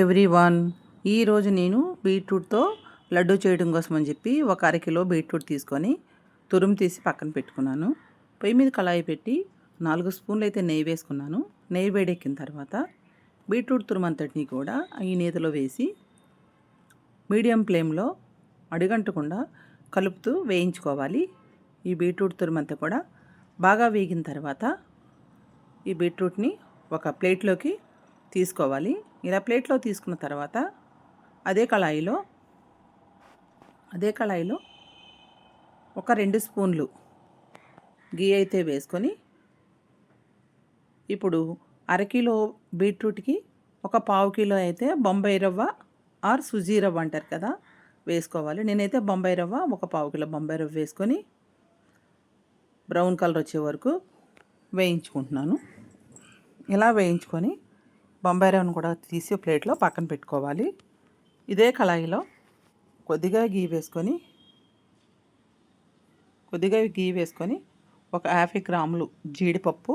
Every one ఈరోజు నేను బీట్రూట్తో లడ్డు చేయడం కోసం అని చెప్పి ఒక అరకిలో బీట్రూట్ తీసుకొని తురుము తీసి పక్కన పెట్టుకున్నాను. పొయ్యి మీద కళాయి పెట్టి నాలుగు స్పూన్లు అయితే నెయ్యి వేసుకున్నాను. నెయ్యి వేడెక్కిన తర్వాత బీట్రూట్ తురుము అంతటిని కూడా ఈ నేతలో వేసి మీడియం ఫ్లేమ్లో అడిగంటకుండా కలుపుతూ వేయించుకోవాలి. ఈ బీట్రూట్ తురుమంతా కూడా బాగా వేగిన తర్వాత ఈ బీట్రూట్ని ఒక ప్లేట్లోకి తీసుకోవాలి. ఇలా ప్లేట్లో తీసుకున్న తర్వాత అదే కళాయిలో అదే కళాయిలో ఒక రెండు స్పూన్లు గీ అయితే వేసుకొని ఇప్పుడు అరకిలో బీట్రూట్కి ఒక పావు కిలో అయితే బొంబాయి రవ్వ ఆర్ సుజీ రవ్వ అంటారు కదా వేసుకోవాలి. నేనైతే బొంబాయి రవ్వ ఒక పావు కిలో బొంబాయి రవ్వ వేసుకొని బ్రౌన్ కలర్ వచ్చే వరకు వేయించుకుంటున్నాను. ఇలా వేయించుకొని బొంబాయి రవ్వను కూడా తీసి ప్లేట్లో పక్కన పెట్టుకోవాలి. ఇదే కళాయిలో కొద్దిగా గీ వేసుకొని కొద్దిగా గీ వేసుకొని ఒక యాభై గ్రాములు జీడిపప్పు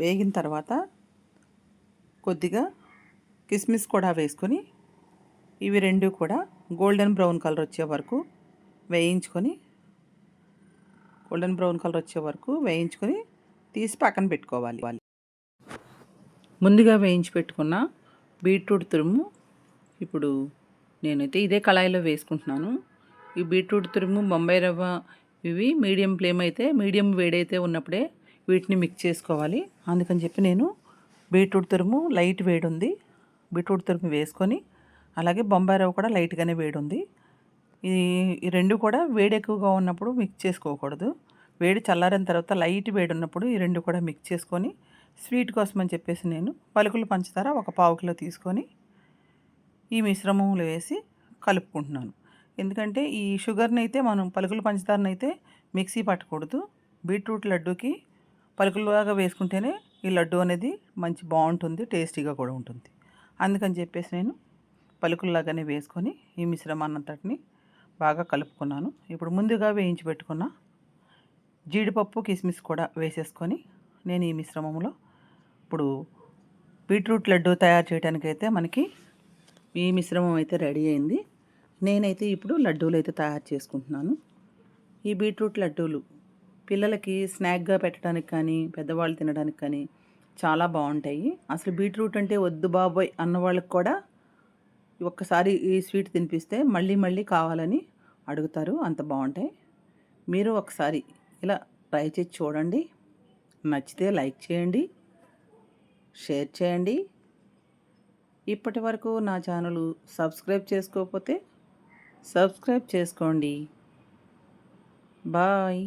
వేగిన తర్వాత కొద్దిగా కిస్మిస్ కూడా వేసుకొని ఇవి రెండు కూడా గోల్డెన్ బ్రౌన్ కలర్ వచ్చే వరకు వేయించుకొని గోల్డెన్ బ్రౌన్ కలర్ వచ్చే వరకు వేయించుకొని తీసి పక్కన పెట్టుకోవాలి. ముందుగా వేయించి పెట్టుకున్న బీట్రూట్ తురుము. ఇప్పుడు నేనైతే ఇదే కళాయిలో వేసుకుంటున్నాను. ఈ బీట్రూట్ తురుము బొంబాయి రవ్వ ఇవి మీడియం ఫ్లేమ్ అయితే మీడియం వేడైతే ఉన్నప్పుడే వీటిని మిక్స్ చేసుకోవాలి. అందుకని చెప్పి నేను బీట్రూట్ తురుము లైట్ వేడి ఉంది. బీట్రూట్ తురుము వేసుకొని అలాగే బొంబాయి రవ్వ కూడా లైట్గానే వేడి ఉంది. ఈ రెండు కూడా వేడి ఎక్కువగా ఉన్నప్పుడు మిక్స్ చేసుకోకూడదు. వేడి చల్లారిన తర్వాత లైట్ వేడి ఉన్నప్పుడు ఈ రెండు కూడా మిక్స్ చేసుకొని స్వీట్ కోసం అని చెప్పేసి నేను పలుకులు పంచదార ఒక పావు కిలో తీసుకొని ఈ మిశ్రమంలో వేసి కలుపుకుంటున్నాను. ఎందుకంటే ఈ షుగర్ని అయితే మనం పలుకులు పంచదారని అయితే మిక్సీ పట్టకూడదు. బీట్రూట్ లడ్డూకి పలుకులుగా వేసుకుంటేనే ఈ లడ్డు అనేది మంచి బాగుంటుంది టేస్టీగా కూడా ఉంటుంది. అందుకని చెప్పేసి నేను పలుకుల్లాగానే వేసుకొని ఈ మిశ్రమాన్నంతటిని బాగా కలుపుకున్నాను. ఇప్పుడు ముందుగా వేయించి పెట్టుకున్న జీడిపప్పు కిస్మిస్ కూడా వేసేసుకొని నేను ఈ మిశ్రమంలో ఇప్పుడు బీట్రూట్ లడ్డు తయారు చేయడానికి అయితే మనకి ఈ మిశ్రమం అయితే రెడీ అయింది. నేనైతే ఇప్పుడు లడ్డూలు అయితే తయారు చేసుకుంటున్నాను. ఈ బీట్రూట్ లడ్డూలు పిల్లలకి స్నాక్గా పెట్టడానికి కానీ పెద్దవాళ్ళు తినడానికి కానీ చాలా బాగుంటాయి. అసలు బీట్రూట్ అంటే వద్దు బాబోయ్ అన్న వాళ్ళకి కూడా ఒక్కసారి ఈ స్వీట్ తినిపిస్తే మళ్ళీ మళ్ళీ కావాలని అడుగుతారు. అంత బాగుంటాయి. మీరు ఒకసారి ఇలా ట్రై చేసి చూడండి. నచ్చితే లైక్ చేయండి. షేర్ చేయండి. ఇప్పటి వరకు నా ఛానల్ సబ్స్క్రైబ్ చేసుకోకపోతే సబ్స్క్రైబ్ చేసుకోండి. బాయ్.